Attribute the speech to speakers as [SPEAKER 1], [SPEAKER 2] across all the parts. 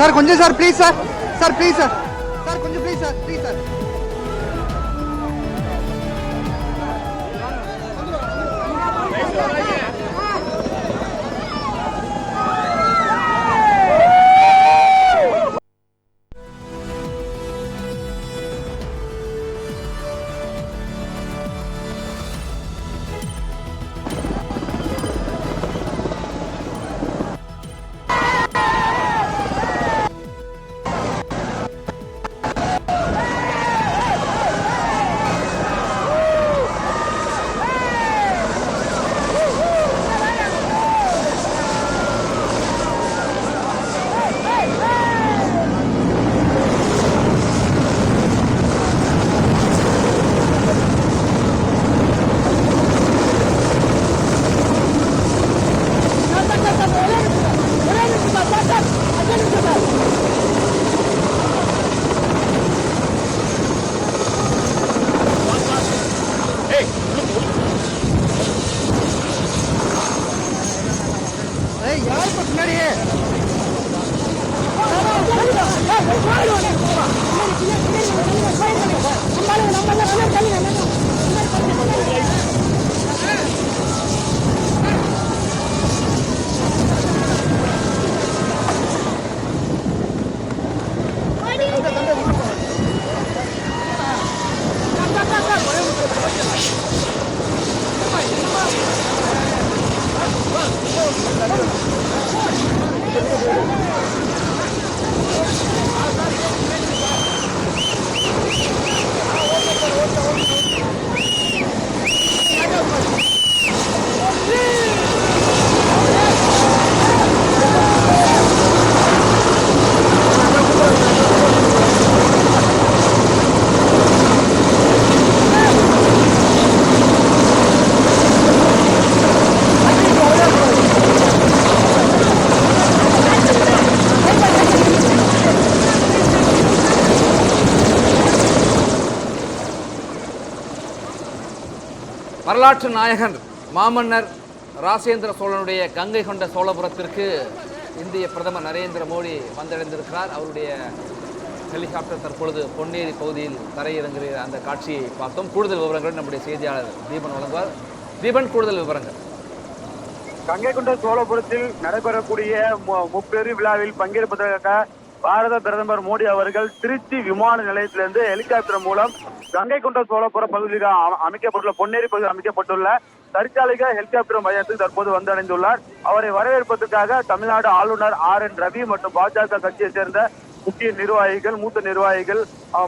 [SPEAKER 1] Sir కొంచెం sir please sir sir please sir
[SPEAKER 2] வரலாற்று நாயகன் மாமன்னர் ராசேந்திர சோழனுடைய கங்கை கொண்ட சோழபுரத்திற்கு இந்திய பிரதமர் நரேந்திர மோடி வந்தடைந்திருக்கிறார். அவருடைய ஹெலிகாப்டர் தற்பொழுது பொன்னேரி பகுதியில் தரையிறங்குகிற அந்த காட்சியை பார்த்தோம். கூடுதல் விவரங்கள் நம்முடைய செய்தியாளர் தீபன் வழங்குவார். தீபன் கூடுதல் விவரங்கள்.
[SPEAKER 3] கங்கை கொண்ட சோழபுரத்தில் நடைபெறக்கூடிய முப்பெரு விழாவில் பங்கேற்பதற்காக பாரத பிரதமர் மோடி அவர்கள் திருச்சி விமான நிலையத்திலிருந்து ஹெலிகாப்டர் மூலம் கங்கை கொண்ட சோழபுரம் பகுதியில் அமைக்கப்பட்டுள்ள பொன்னேரி பகுதியில் அமைக்கப்பட்டுள்ள தற்காலிக ஹெலிகாப்டர் மையத்துக்கு தற்போது வந்தடைந்துள்ளார். அவரை வரவேற்பதற்காக தமிழ்நாடு ஆளுநர் ஆர் என் ரவி மற்றும் பாஜக கட்சியை சேர்ந்த முக்கிய நிர்வாகிகள் மூத்த நிர்வாகிகள்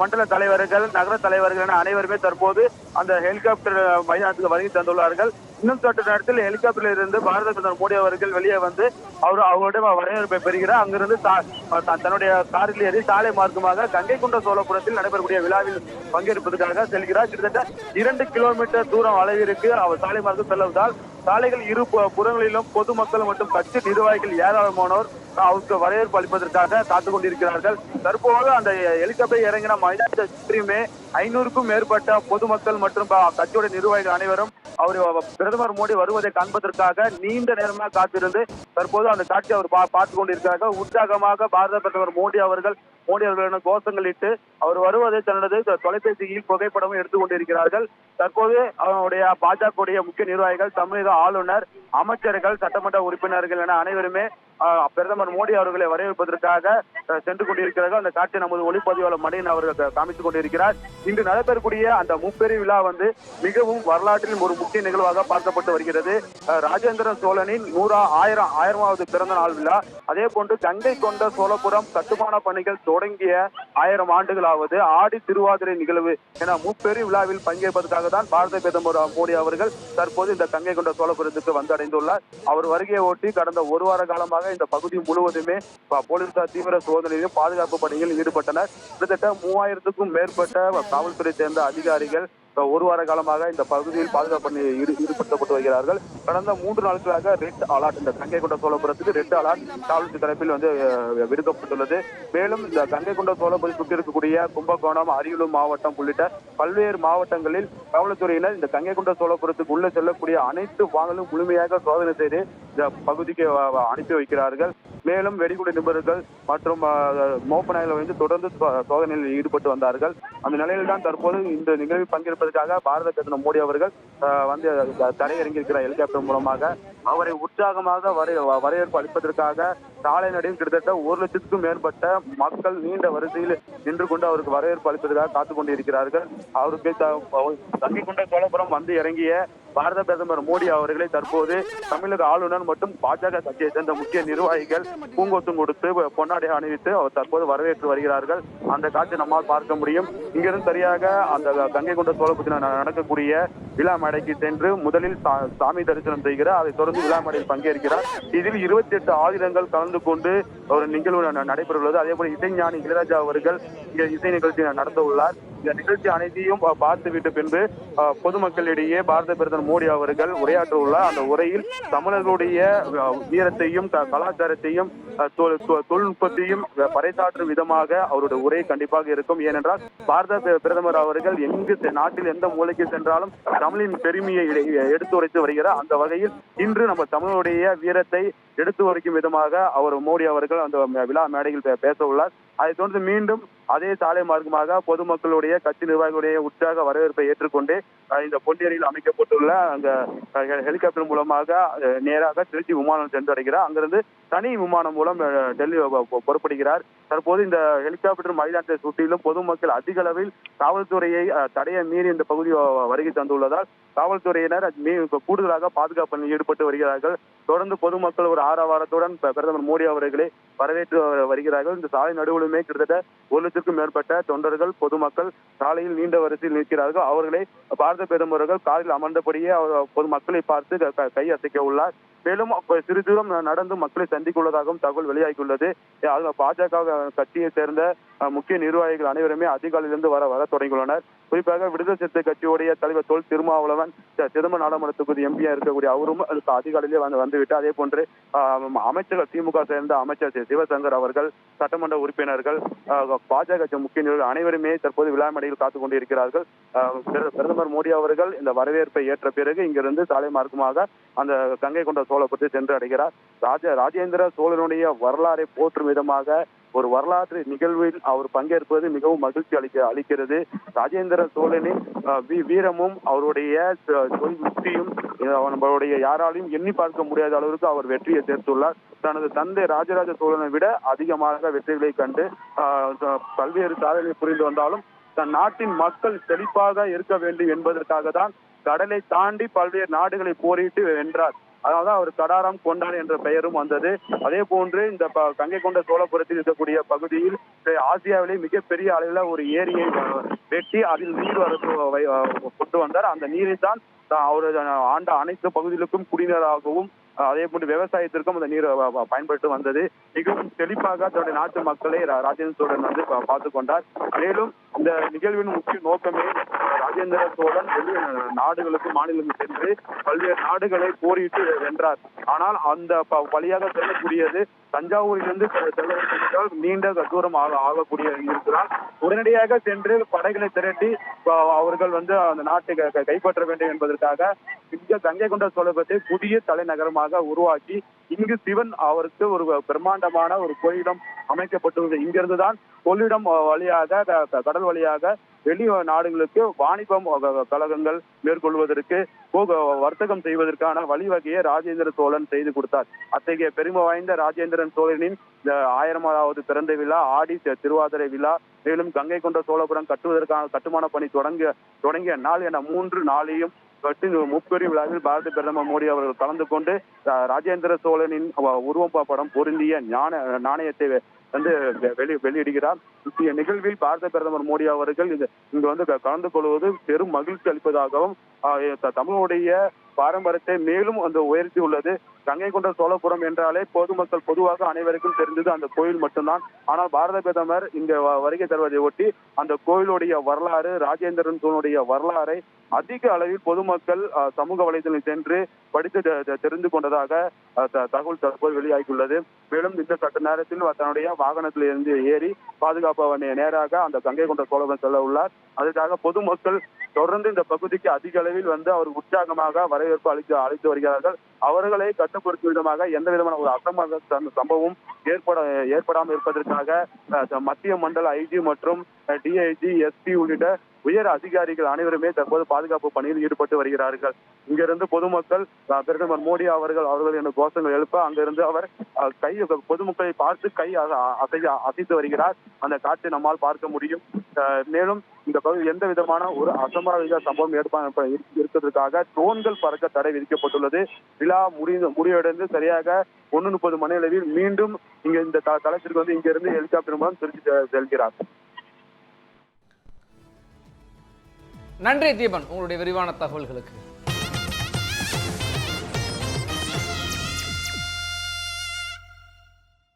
[SPEAKER 3] மண்டல தலைவர்கள் நகர தலைவர்கள் என அனைவருமே தற்போது அந்த ஹெலிகாப்டர் மைதானத்துக்கு வருகை தந்துள்ளார்கள். இன்னும் சற்று நேரத்தில் ஹெலிகாப்டரில் இருந்து பாரத பிரதமர் மோடி அவர்கள் வெளியே வந்து அவர் அவருடைய வரவேற்பை பெறுகிறார். அங்கிருந்து தா- த- தன்னுடைய காரில் ஏறி சாலை மார்க்கமாக கங்கை கொண்ட சோழபுரத்தில் நடைபெறக்கூடிய விழாவில் பங்கேற்பதற்காக செல்கிறார். கிட்டத்தட்ட இரண்டு கிலோமீட்டர் தூரம் அளவிற்கு அவர் சாலை மார்க்கம் செல்வதால் சாலைகள் இரு புறங்களிலும் பொதுமக்கள் மற்றும் கட்சி நிர்வாகிகள் ஏராளமானோர் அவருக்கு வரவேற்பு அளிப்பதற்காக காத்துக் கொண்டிருக்கிறார்கள். தற்போது அந்த ஹெலிகாப்டர் இறங்கின மைதானத்தை சுற்றியுமே ஐநூறுக்கும் மேற்பட்ட பொதுமக்கள் மற்றும் ப- கட்சியோட நிர்வாகிகள் அனைவரும் அவர் பிரதமர் மோடி வருவதை காண்பதற்காக நீண்ட நேரமாக காத்திருந்து தற்போது அந்த காட்சி அவர் பா- கொண்டிருக்கிறார்கள். உற்சாகமாக பாரத பிரதமர் மோடி அவர்கள் மோடி அவர்களிடம் கோஷங்கள் இட்டு அவர் வருவதை தனது தொலைபேசியில் புகைப்படமும் எடுத்துக் கொண்டிருக்கிறார்கள். தற்போது அவனுடைய பாஜக முக்கிய நிர்வாகிகள் தமிழக ஆளுநர் அமைச்சர்கள் சட்டமன்ற உறுப்பினர்கள் என அனைவருமே பிரதமர் மோடி அவர்களை வரவேற்பதற்காக சென்று கொண்டிருக்கிறார்கள். அந்த காட்சி நமது ஒளிப்பதிவாளர் மணியன் அவர்கள் காமித்துக் கொண்டிருக்கிறார். இன்று நடைபெறக்கூடிய அந்த முப்பெரும் விழா வந்து மிகவும் வரலாற்றில் ஒரு முக்கிய நிகழ்வாக பார்க்கப்பட்டு வருகிறது. ராஜேந்திர சோழனின் நூறா ஆயிரம் ஆயிரமாவது பிறந்த நாள் விழா. அதே போன்று கங்கை கொண்ட சோழபுரம் கட்டுமான பணிகள் தொடங்கிய ஆயிரம் ஆண்டுகளாவது ஆடி திருவாதிரை நிகழ்வு என முப்பெரும் விழாவில் பங்கேற்பதற்காக தான் பாரத பிரதமர் மோடி அவர்கள் தற்போது இந்த கங்கை கொண்ட சோழபுரத்துக்கு வந்தடைந்துள்ளார். அவர் வருகையை ஒட்டி கடந்த ஒரு வார காலமாக இந்த பகுதி முழுவதுமே போலீசார் தீவிர சோதனையிலும் பாதுகாப்பு பணியில் ஈடுபட்டனர். கிட்டத்தட்ட மூவாயிரத்துக்கும் மேற்பட்ட காவல்துறை சேர்ந்த அதிகாரிகள் ஒரு வார காலமாக இந்த பகுதியில் பாதுகாப்பு ஈடு- ஈடுபடுத்தப்பட்டு வருகிறார்கள். கடந்த மூன்று நாட்களாக ரெட் அலர்ட் இந்த கங்கை கொண்ட சோழபுரத்துக்கு ரெட் அலர்ட் காவல்துறை தரப்பில் வந்து விடுக்கப்பட்டுள்ளது. மேலும் இந்த கங்கை கொண்ட சோழபுரம் சுற்றி இருக்கக்கூடிய கும்பகோணம் அரியலூர் மாவட்டம் உள்ளிட்ட பல்வேறு மாவட்டங்களில் காவல்துறையினர் இந்த கங்கை கொண்ட சோழபுரத்துக்கு உள்ள செல்லக்கூடிய அனைத்து வாகனங்களும் முழுமையாக சோதனை செய்து இந்த பகுதிக்கு அனுப்பி வைக்கிறார்கள். மேலும் வெடிகுடை நிபுணர்கள் மற்றும் மோப்ப நாய்கள் வந்து தொடர்ந்து சோதனையில் ஈடுபட்டு வந்தார்கள். அந்த நிலையில் தான் தற்போது இந்த நிகழ்வில் என்பதற்காக பாரத பிரதமர் மோடி அவர்கள் வந்து தரையிறங்கியிருக்கிறார் ஹெலிகாப்டர் மூலமாக அவரை உற்சாகமாக வரை வரவேற்பு அளிப்பதற்காக சாலை நடையில் கிட்டத்தட்ட ஒரு லட்சத்துக்கும் மேற்பட்ட மக்கள் நீண்ட வரிசையில் நின்று கொண்டு அவருக்கு வரவேற்பு அளிப்பதற்காக காத்துக் கொண்டிருக்கிறார்கள். அவருக்கு த- தங்கி கொண்ட சோழபுரம் வந்து இறங்கிய பாரத பிரதமர் மோடி அவர்களை தற்போது தமிழக ஆளுநர் மற்றும் பாஜக கட்சியை சேர்ந்த முக்கிய நிர்வாகிகள் பூங்கொத்தும் கொடுத்து பொன்னாடை அணிவித்து அவர் தற்போது வரவேற்று வருகிறார்கள். அந்த காட்சி நம்மால் பார்க்க முடியும். இங்கிருந்து சரியாக அந்த கங்கை கொண்ட சோழ ந- நடக்கக்கூடிய விழா மேடைக்கு சென்று முதலில் சாமி தரிசனம் செய்கிறார். அதைத் தொடர்ந்து விழா மேடையில் பங்கேற்கிறார். இதில் இருபத்தி எட்டு ஆயுதங்கள் கலந்து கொண்டு ஒரு நிகழ்வு ந- நடைபெறவுள்ளது. அதே போல இசைஞானி இளையராஜா அவர்கள் இங்க இசை நிகழ்ச்சி நடத்த உள்ளார் இந்த நிகழ்ச்சி அனைத்தையும் பா- பார்த்துவிட்ட பின்பு பொதுமக்களிடையே பாரத பிரதமர் மோடி அவர்கள் உரையாற்ற உள்ளார் அந்த உரையில் தமிழர்களுடைய வீரத்தையும் கலாச்சாரத்தையும் தொழில்நுட்பத்தையும் பறைசாற்றும் விதமாக அவருடைய உரை கண்டிப்பாக இருக்கும். ஏனென்றால் பாரத பிரதமர் அவர்கள் எங்கு நாட்டில் எந்த மூலைக்கு சென்றாலும் தமிழின் பெருமையை எடுத்துரைத்து வருகிறார். அந்த வகையில் இன்று நம்ம தமிழுடைய வீரத்தை எடுத்து வரைக்கும் விதமாக அவர் மோடி அவர்கள் அந்த விழா மேடையில் பேச உள்ளார் அதைத் தொடர்ந்து மீண்டும் அதே சாலை மார்க்கமாக பொதுமக்களுடைய கட்சி நிர்வாகிகளுடைய உற்சாக வரவேற்பை ஏற்றுக்கொண்டு இந்த பொன்னேரியில் அமைக்கப்பட்டுள்ள அங்க ஹெலிகாப்டர் மூலமாக நேராக திருச்சி விமானம் சென்றடைகிறார். அங்கிருந்து தனி விமானம் மூலம் டெல்லி புறப்படுகிறார். தற்போது இந்த ஹெலிகாப்டர் மைதானத்தை சுற்றிலும் பொதுமக்கள் அதிக அளவில் காவல்துறையை தடையை மீறி இந்த பகுதி வருகை தந்துள்ளதால் காவல்துறையினர் மீ- கூடுதலாக பாதுகாப்பில் ஈடுபட்டு வருகிறார்கள். தொடர்ந்து பொதுமக்கள் ஒரு ஆரவாரத்துடன் பிரதமர் மோடி அவர்களை வரவேற்று வருகிறார்கள். இந்த சாலை நடுவிலுமே கிட்டத்தட்ட ஒரு லட்சத்துக்கும் மேற்பட்ட தொண்டர்கள் பொதுமக்கள் சாலையில் நீண்ட வரிசையில் நிற்கிறார்கள். அவர்களை பாரத பிரதமர்கள் காரில் அமர்ந்தபடியே பொதுமக்களை பார்த்து க- கை அசைக்க உள்ளார். மேலும் சிறு தூரம் நடந்து மக்களை சந்திக்குள்ளதாகவும் தகவல் வெளியாகியுள்ளது. பாஜக கட்சியை சேர்ந்த முக்கிய நிர்வாகிகள் அனைவருமே அதிகாலையிலிருந்து வர வர தொடங்கியுள்ளனர். குறிப்பாக விடுதலை சிறுத்தை கட்சியுடைய தலைவர் தொல் திருமாவளவன் சிதம்பரம் நாடாளுமன்ற தொகுதி எம்பியா இருக்கக்கூடிய அவரும் அதிகாலையிலே வந்து வந்துவிட்டு அதே போன்று அமைச்சர்கள் திமுக சேர்ந்த அமைச்சர் சிவசங்கர் அவர்கள் சட்டமன்ற உறுப்பினர்கள் பாஜக முக்கிய நிர்வாகிகள் அனைவருமே தற்போது விழாமடையில் காத்துக் கொண்டிருக்கிறார்கள். பிரதமர் மோடி அவர்கள் இந்த வரவேற்பை ஏற்ற பிறகு இங்கிருந்து சாலை மார்க்கமாக அந்த கங்கை கொண்ட சோழபுரத்தை சென்று அடைகிறார். ராஜ ராஜேந்திர சோழனுடைய வரலாறை போற்றும் விதமாக ஒரு வரலாற்று நிகழ்வில் அவர் பங்கேற்பது மிகவும் மகிழ்ச்சி அளிக்க அளிக்கிறது. ராஜேந்திர சோழனின் வீரமும் அவருடைய அஹ், நம்மளுடைய யாராலையும் எண்ணி பார்க்க முடியாத அளவிற்கு அவர் வெற்றியை சேர்த்துள்ளார். தனது தந்தை ராஜராஜ சோழனை விட அதிகமாக வெற்றிகளை கண்டு பல்வேறு சாதனை புரிந்து வந்தாலும் தன் நாட்டின் மக்கள் செழிப்பாக இருக்க வேண்டும் என்பதற்காக தான் கடலை தாண்டி பல்வேறு நாடுகளை போரிட்டு வென்றார். அதனால்தான் அவர் கடாரம் கொண்டான் என்ற பெயரும் வந்தது. அதே போன்று இந்த ப- கங்கை கொண்ட சோழபுரத்தில் இருக்கக்கூடிய பகுதியில் ஆசியாவிலே மிகப்பெரிய அளவில் ஒரு ஏரியை வெட்டி அதில் நீர் வரத்து வை- கொண்டு வந்தார். அந்த நீரை தான் அவர் ஆண்ட அனைத்து பகுதிகளுக்கும் குடிநீராகவும் அதே போன்று விவசாயத்திற்கும் அந்த நீர் பயன்பட்டு வந்தது. மிகவும் செழிப்பாக தன்னுடைய நாட்டு மக்களை ரா- ராஜேந்திர சோழன் வந்து பா- கொண்டார். மேலும் இந்த நிகழ்வின் முக்கிய நோக்கமே ராஜேந்திர சோழன் வெளி நாடுகளுக்கு மாநிலங்களுக்கு சென்று பல்வேறு நாடுகளை போரிட்டு வென்றார். ஆனால் அந்த ப- வழியாக செல்லக்கூடியது தஞ்சாவூரிலிருந்து செல்ல நீண்ட தூரம் ஆக ஆகக்கூடிய இருக்கிறார். உடனடியாக சென்று படைகளை திரட்டி அவர்கள் வந்து அந்த நாட்டை க- கைப்பற்ற வேண்டும் என்பதற்காக இங்க கங்கை கொண்ட சோழபத்தை புதிய தலைநகரமாக உருவாக்கி இங்கு சிவன் அவருக்கு ஒரு பிரம்மாண்டமான ஒரு கோயிலம் அமைக்கப்பட்டுள்ளது. இங்கிருந்து தான் கொள்ளிடம் வழியாக க- கடல் வழியாக வெளி நாடுகளுக்கு வாணிபம் கழகங்கள் மேற்கொள்வதற்கு போக வர்த்தகம் செய்வதற்கான வழிவகையை ராஜேந்திர சோழன் செய்து கொடுத்தார். அத்தகைய பெருமை வாய்ந்த ராஜேந்திரன் சோழனின் இந்த ஆயிரமாவது பிறந்த விழா ஆடி திருவாதிரை விழா மேலும் கங்கை கொண்ட சோழபுரம் கட்டுவதற்கான கட்டுமான பணி தொடங்க தொடங்கிய நாள் என மூன்று நாளையும் கட்டி முப்பெரும் விழாவில் பாரத பிரதமர் மோடி அவர்கள் கலந்து கொண்டு ராஜேந்திர சோழனின் உருவம் படம் பொருந்திய ஞான நாணயத்தை வந்து வெளி வெளியிடுகிறார். இந்த நிகழ்வில் பாரத பிரதமர் மோடி அவர்கள் இந்த இங்கு வந்து கலந்து கொள்வது பெரும் மகிழ்ச்சி அளிப்பதாகவும் த- தமிழுடைய பாரம்பரியத்தை மேலும் அந்த உயர்த்தி உள்ளது. கங்கை கொண்ட சோழபுரம் என்றாலே பொதுமக்கள் பொதுவாக அனைவருக்கும் தெரிந்தது. அந்த கோயில் மட்டும்தான். ஆனால் பாரத பிரதமர் இங்க வருகை தருவதை ஒட்டி அந்த கோயிலுடைய வரலாறு ராஜேந்திரன் தூணுடைய வரலாறை அதிக அளவில் பொதுமக்கள் சமூக வலைதளம் சென்று படித்து தெ- தெரிந்து கொண்டதாக த- தகவல் தற்போது வெளியாகியுள்ளது. மேலும் இந்த சட்ட நேரத்தில் தன்னுடைய வாகனத்தில் இருந்து ஏறி பாதுகாப்பு நேராக அந்த கங்கை கொண்ட சோழபுரம் செல்ல உள்ளார். அதற்காக பொதுமக்கள் தொடர்ந்து இந்த பகுதிக்கு அதிக அளவில் வந்து அவர் உற்சாகமாக வரவேற்பு அளித்து அழைத்து வருகிறார்கள். அவர்களை கட்டுப்படுத்தும் விதமாக எந்த விதமான ஒரு அசம்பாத சம்பவம் ஏற்பட ஏற்படாமல் இருப்பதற்காக அஹ், மத்திய மண்டல ஐஜி மற்றும் டிஐஜி எஸ்பி உள்ளிட்ட உயர் அதிகாரிகள் அனைவருமே தற்போது பாதுகாப்பு பணியில் ஈடுபட்டு வருகிறார்கள். இங்கிருந்து பொதுமக்கள் பிரதமர் மோடி அவர்கள் அவர்கள் என கோஷங்கள் எழுப்ப அங்கிருந்து அவர் கை பொதுமக்களை பார்த்து கை அசை அசைத்து அசைத்து வருகிறார். அந்த காட்சி நம்மால் பார்க்க முடியும். அஹ், மேலும் இந்த பகுதி எந்த விதமான ஒரு அசம்பாவித சம்பவம் ஏற்பாடு இருக்கிறதுக்காக ட்ரோன்கள் பறக்க தடை விதிக்கப்பட்டுள்ளது. விழா முடிந்து முடிவடைந்து சரியாக ஒண்ணு முப்பது மணி அளவில் மீண்டும் இங்க இந்த தளத்திற்கு வந்து இங்கிருந்து ஹெலிகாப்டர் மூலம் திருச்சி செல்கிறார்.
[SPEAKER 2] நன்றி தீபன் உங்களுடைய விரிவான தகவல்களுக்கு.